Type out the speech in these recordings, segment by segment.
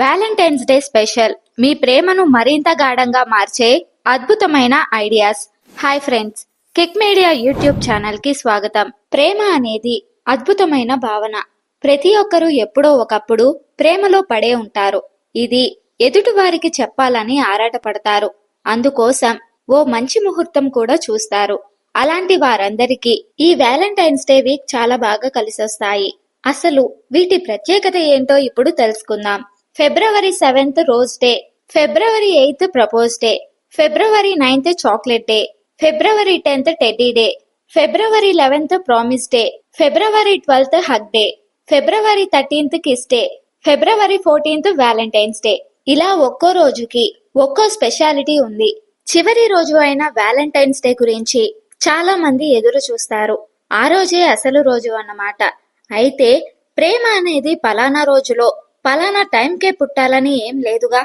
Valentine's day special. మీ ప్రేమను మరింత గాఢంగా మార్చే అద్భుతమైన ideas. Hi friends. Kick Media YouTube ఛానల్కి స్వాగతం. ప్రేమ అనేది అద్భుతమైన భావన. ప్రతి ఒక్కరూ ఎప్పుడో ఒకప్పుడు ప్రేమలో పడే ఉంటారు. ఇది ఎదుటి వారికి చెప్పాలని ఆరాటపడతారు. అందుకోసం ఓ మంచి ముహూర్తం కూడా చూస్తారు. అలాంటి వారందరికీ ఈ వ్యాలంటైన్స్ డే వీక్ చాలా బాగా కలిసొస్తాయి. అసలు వీటి ప్రత్యేకత ఏంటో ఇప్పుడు తెలుసుకుందాం. ఫిబ్రవరి సెవెంత్ రోజ్ డే ఫిబ్రవరి ఎయిత్ ప్రపోజ్ డే ఫిబ్రవరి నైన్త్ చాక్లెట్ డే ఫిబ్రవరి టెన్త్ టెడ్డీ డే ఫిబ్రవరి లెవెన్త్ ప్రామిస్ డే ఫిబ్రవరి ట్వెల్త్ హగ్ డే ఫిబ్రవరి థర్టీన్త్ కిస్ డే ఫిబ్రవరి ఫోర్టీన్త్ వ్యాలంటైన్స్ డే. ఇలా ఒక్కో రోజుకి ఒక్కో స్పెషాలిటీ ఉంది. చివరి రోజు అయిన వ్యాలంటైన్స్ డే గురించి చాలా మంది ఎదురు చూస్తారు. ఆ రోజే అసలు రోజు అన్నమాట. అయితే ప్రేమ అనేది పలానా రోజులో పలానా టైంకే పుట్టాలని ఏం లేదుగా.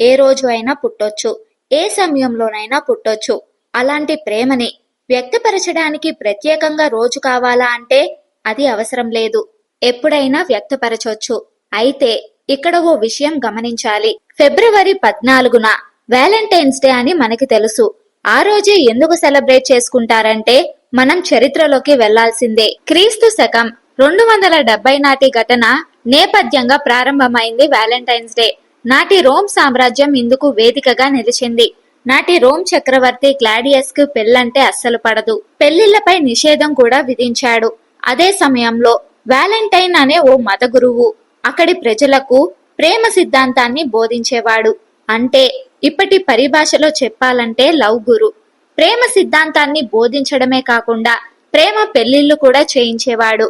ఏ రోజు అయినా పుట్టొచ్చు. ఏ సమయంలోనైనా పుట్టొచ్చు. అలాంటి ప్రేమని వ్యక్తపరచడానికి ప్రత్యేకంగా రోజు కావాలా అంటే అది అవసరం లేదు. ఎప్పుడైనా వ్యక్తపరచొచ్చు. అయితే ఇక్కడ ఓ విషయం గమనించాలి. ఫిబ్రవరి పద్నాలుగున వ్యాలంటైన్స్ డే అని మనకి తెలుసు. ఆ రోజే ఎందుకు సెలబ్రేట్ చేసుకుంటారంటే మనం చరిత్రలోకి వెళ్ళాల్సిందే. క్రీస్తు శకం రెండు వందల డెబ్బై నాటి ఘటన నేపథ్యంగా ప్రారంభమైంది వ్యాలంటైన్స్ డే. నాటి రోమ్ సామ్రాజ్యం ఇందుకు వేదికగా నిలిచింది. నాటి రోమ్ చక్రవర్తి క్లాడియస్కు పెళ్ళంటే అస్సలు పడదు. పెళ్ళిళ్ళపై నిషేధం కూడా విధించాడు. అదే సమయంలో వ్యాలంటైన్ అనే ఓ మత గురువు అక్కడి ప్రజలకు ప్రేమ సిద్ధాంతాన్ని బోధించేవాడు. అంటే ఇప్పటి పరిభాషలో చెప్పాలంటే లవ్ గురు. ప్రేమ సిద్ధాంతాన్ని బోధించడమే కాకుండా ప్రేమ పెళ్ళిళ్ళు కూడా చేయించేవాడు.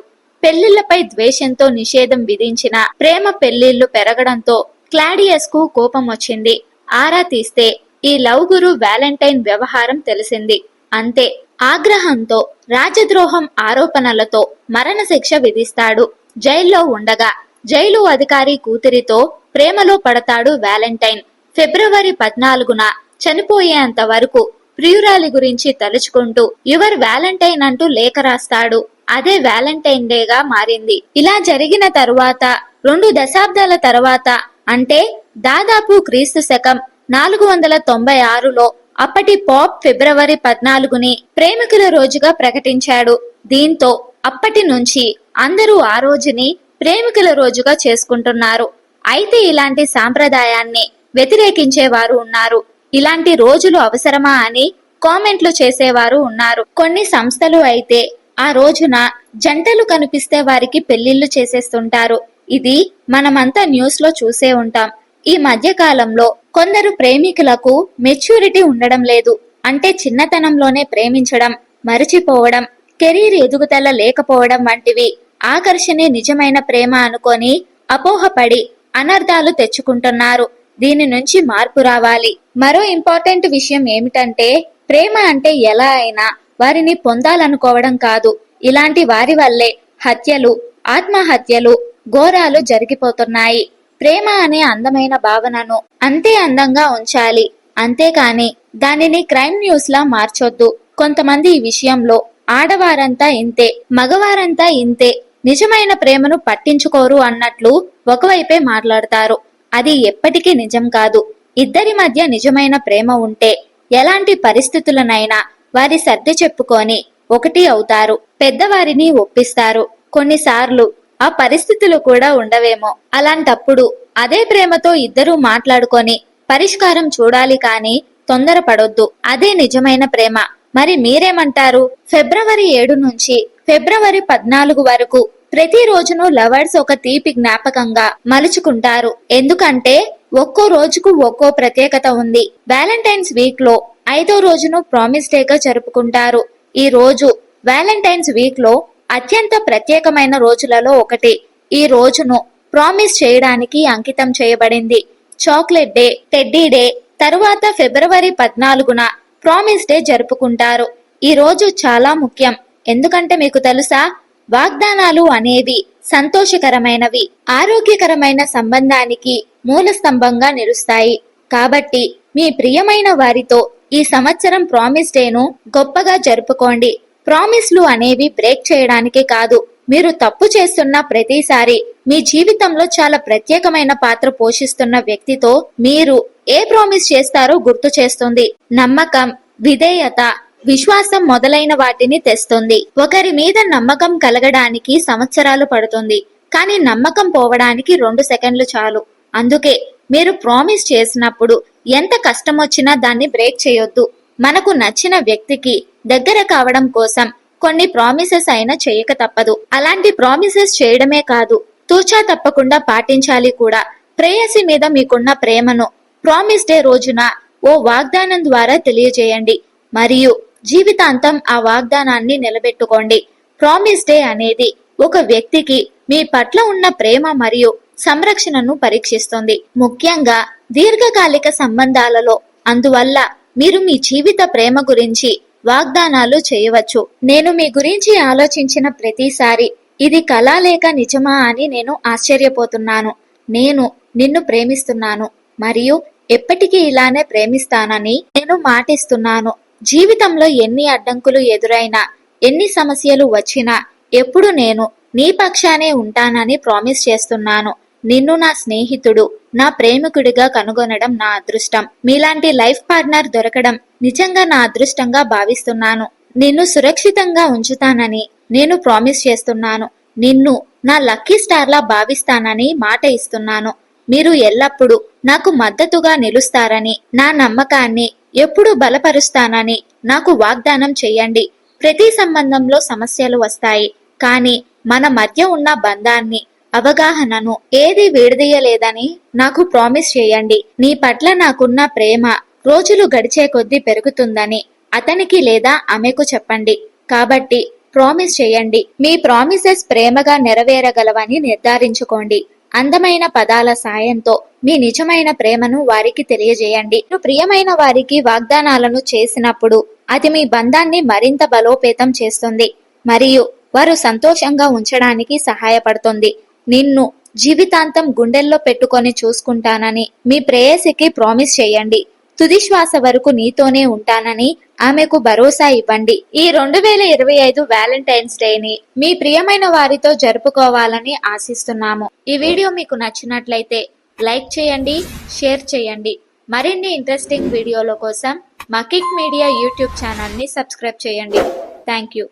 పెళ్ళిళ్ళపై ద్వేషంతో నిషేధం విధించిన ప్రేమ పెళ్ళిళ్ళు పెరగడంతో క్లాడియస్కు కోపం వచ్చింది ఆరా తీస్తే ఈ లవ్ గురు వ్యాలంటైన్ వ్యవహారం తెలిసింది. అంతే ఆగ్రహంతో రాజద్రోహం ఆరోపణలతో మరణశిక్ష విధిస్తాడు. జైల్లో ఉండగా జైలు అధికారి కూతురితో ప్రేమలో పడతాడు వ్యాలంటైన్. ఫిబ్రవరి పద్నాలుగున చనిపోయేంత వరకు ప్రియురాలి గురించి తలుచుకుంటూ యువర్ వ్యాలంటైన్ అంటూ లేఖ రాస్తాడు. అదే వ్యాలంటైన్ డేగా మారింది. ఇలా జరిగిన తరువాత రెండు దశాబ్దాల తర్వాత అంటే దాదాపు క్రీస్తు శకం నాలుగు వందల తొంభై ఆరులో అప్పటి పాప్ ఫిబ్రవరి పద్నాలుగుని ప్రేమికుల రోజుగా ప్రకటించాడు. దీంతో అప్పటి నుంచి అందరూ ఆ రోజుని ప్రేమికుల రోజుగా చేసుకుంటున్నారు. అయితే ఇలాంటి సాంప్రదాయాన్ని వ్యతిరేకించేవారు ఉన్నారు. ఇలాంటి రోజులు అవసరమా అని కామెంట్లు చేసేవారు ఉన్నారు. కొన్ని సంస్థలు అయితే ఆ రోజున జంటలు కనిపిస్తే వారికి పెళ్ళిళ్ళు చేసేస్తుంటారు. ఇది మనమంతా న్యూస్లో చూసే ఉంటాం. ఈ మధ్య కాలంలో కొందరు ప్రేమికులకు మెచ్యూరిటీ ఉండడం లేదు. అంటే చిన్నతనంలోనే ప్రేమించడం మరిచిపోవడం కెరీర్ ఎదుగుదల లేకపోవడం వంటివి ఆకర్షణే నిజమైన ప్రేమ అనుకొని అపోహపడి అనర్థాలు తెచ్చుకుంటున్నారు. దీని నుంచి మార్పు రావాలి. మరో ఇంపార్టెంట్ విషయం ఏమిటంటే ప్రేమ అంటే ఎలా అయినా వారిని పొందాలనుకోవడం కాదు. ఇలాంటి వారి వల్లే హత్యలు ఆత్మహత్యలు ఘోరాలు జరిగిపోతున్నాయి. ప్రేమ అనే అందమైన భావనను అంతే అందంగా ఉంచాలి. అంతేకాని దానిని క్రైమ్ న్యూస్ లా మార్చొద్దు. కొంతమంది ఈ విషయంలో ఆడవారంతా ఇంతే మగవారంతా ఇంతే నిజమైన ప్రేమను పట్టించుకోరు అన్నట్లు ఒకవైపే మాట్లాడతారు. అది ఎప్పటికీ నిజం కాదు. ఇద్దరి మధ్య నిజమైన ప్రేమ ఉంటే ఎలాంటి పరిస్థితులనైనా వారి సర్ది చెప్పుకొని ఒకటి అవుతారు. పెద్దవారిని ఒప్పిస్తారు. కొన్నిసార్లు ఆ పరిస్థితులు కూడా ఉండవేమో. అలాంటప్పుడు అదే ప్రేమతో ఇద్దరూ మాట్లాడుకొని పరిష్కారం చూడాలి కాని తొందరపడొద్దు. అదే నిజమైన ప్రేమ. మరి మీరేమంటారు? ఫిబ్రవరి ఏడు నుంచి ఫిబ్రవరి పద్నాలుగు వరకు ప్రతి రోజును లవర్స్ ఒక తీపి జ్ఞాపకంగా మలుచుకుంటారు. ఎందుకంటే ఒక్కో రోజుకు ఒక్కో ప్రత్యేకత ఉంది. వ్యాలంటైన్స్ వీక్లో ఐదో రోజును ప్రామిస్ డేగా జరుపుకుంటారు. ఈ రోజు వ్యాలంటైన్స్ వీక్లో అత్యంత ప్రత్యేకమైన రోజులలో ఒకటి. ఈ రోజును ప్రామిస్ చేయడానికి అంకితం చేయబడింది. చాక్లెట్ డే టెడ్డీ డే తరువాత ఫిబ్రవరి పద్నాలుగున ప్రామిస్ డే జరుపుకుంటారు. ఈ రోజు చాలా ముఖ్యం. ఎందుకంటే మీకు తెలుసా? వాగ్దానాలు అనేవి సంతోషకరమైనవి ఆరోగ్యకరమైన సంబంధానికి మూల స్తంభంగా నిలుస్తాయి. కాబట్టి మీ ప్రియమైన వారితో ఈ సంవత్సరం ప్రామిస్ డేను గొప్పగా జరుపుకోండి. ప్రామిస్లు అనేవి బ్రేక్ చేయడానికి కాదు మీరు తప్పు చేస్తున్న ప్రతిసారి మీ జీవితంలో చాలా ప్రత్యేకమైన పాత్ర పోషిస్తున్న వ్యక్తితో మీరు ఏ ప్రామిస్ చేస్తారో గుర్తు చేస్తుంది. నమ్మకం విధేయత విశ్వాసం మొదలైన వాటిని తెస్తుంది. ఒకరి మీద నమ్మకం కలగడానికి సంవత్సరాలు పడుతుంది. కానీ నమ్మకం పోవడానికి రెండు సెకండ్లు చాలు. అందుకే మీరు ప్రామిస్ చేసినప్పుడు ఎంత కష్టం వచ్చినా దాన్ని బ్రేక్ చేయొద్దు. మనకు నచ్చిన వ్యక్తికి దగ్గర కావడం కోసం కొన్ని ప్రామిసెస్ అయినా చేయక తప్పదు. అలాంటి ప్రామిసెస్ చేయడమే కాదు తూచా తప్పకుండా పాటించాలి కూడా. ప్రేయసి మీద మీకున్న ప్రేమను ప్రామిస్ డే రోజున ఓ వాగ్దానం ద్వారా తెలియజేయండి. మరియు జీవితాంతం ఆ వాగ్దానాన్ని నిలబెట్టుకోండి. ప్రామిస్ డే అనేది ఒక వ్యక్తికి మీ పట్ల ఉన్న ప్రేమ మరియు సంరక్షణను పరీక్షిస్తుంది. ముఖ్యంగా దీర్ఘకాలిక సంబంధాలలో. అందువల్ల మీరు మీ జీవిత ప్రేమ గురించి వాగ్దానాలు చేయవచ్చు. నేను మీ గురించి ఆలోచించిన ప్రతిసారి ఇది కళ లేక నిజమా అని నేను ఆశ్చర్యపోతున్నాను. నేను నిన్ను ప్రేమిస్తున్నాను మరియు ఎప్పటికీ ఇలానే ప్రేమిస్తానని నేను మాటిస్తున్నాను. జీవితంలో ఎన్ని అడ్డంకులు ఎదురైనా ఎన్ని సమస్యలు వచ్చినా ఎప్పుడు నేను నీ పక్షానే ఉంటానని ప్రామిస్ చేస్తున్నాను. నిన్ను నా స్నేహితుడు నా ప్రేమికుడిగా కనుగొనడం నా అదృష్టం. మీలాంటి లైఫ్ పార్ట్నర్ దొరకడం నిజంగా నా అదృష్టంగా భావిస్తున్నాను. నిన్ను సురక్షితంగా ఉంచుతానని నేను ప్రామిస్ చేస్తున్నాను. నిన్ను నా లక్కీ స్టార్లా భావిస్తానని మాట ఇస్తున్నాను. మీరు ఎల్లప్పుడూ నాకు మద్దతుగా నిలుస్తారని నా నమ్మకాన్ని ఎప్పుడు బలపరుస్తానని నాకు వాగ్దానం చెయ్యండి ప్రతి సంబంధంలో సమస్యలు వస్తాయి. కానీ మన మధ్య ఉన్న బంధాన్ని అవగాహనను ఏది విడదీయలేదని నాకు ప్రామిస్ చేయండి. నీ పట్ల నాకున్న ప్రేమ రోజులు గడిచే కొద్దీ పెరుగుతుందని అతనికి లేదా ఆమెకు చెప్పండి. కాబట్టి ప్రామిస్ చేయండి. మీ ప్రామిసెస్ ప్రేమగా నెరవేరగలవని నిర్ధారించుకోండి. అందమైన పదాల సాయంతో మీ నిజమైన ప్రేమను వారికి తెలియజేయండి. ప్రియమైన వారికి వాగ్దానాలను చేసినప్పుడు అది మీ బంధాన్ని మరింత బలోపేతం చేస్తుంది. మరియు వారు సంతోషంగా ఉంచడానికి సహాయపడుతుంది. నిన్ను జీవితాంతం గుండెల్లో పెట్టుకొని చూసుకుంటానని మీ ప్రేయసికి ప్రామిస్ చేయండి. తుదిశ్వాస వరకు నీతోనే ఉంటానని ఆమెకు భరోసా ఇవ్వండి. ఈ రెండు వేల ఇరవై ఐదు వ్యాలంటైన్స్ డేని మీ ప్రియమైన వారితో జరుపుకోవాలని ఆశిస్తున్నాము. ఈ వీడియో మీకు నచ్చినట్లయితే లైక్ చేయండి షేర్ చేయండి. మరిన్ని ఇంట్రెస్టింగ్ వీడియోల కోసం మకిక్ మీడియా యూట్యూబ్ ఛానల్ని సబ్స్క్రైబ్ చేయండి. Thank you.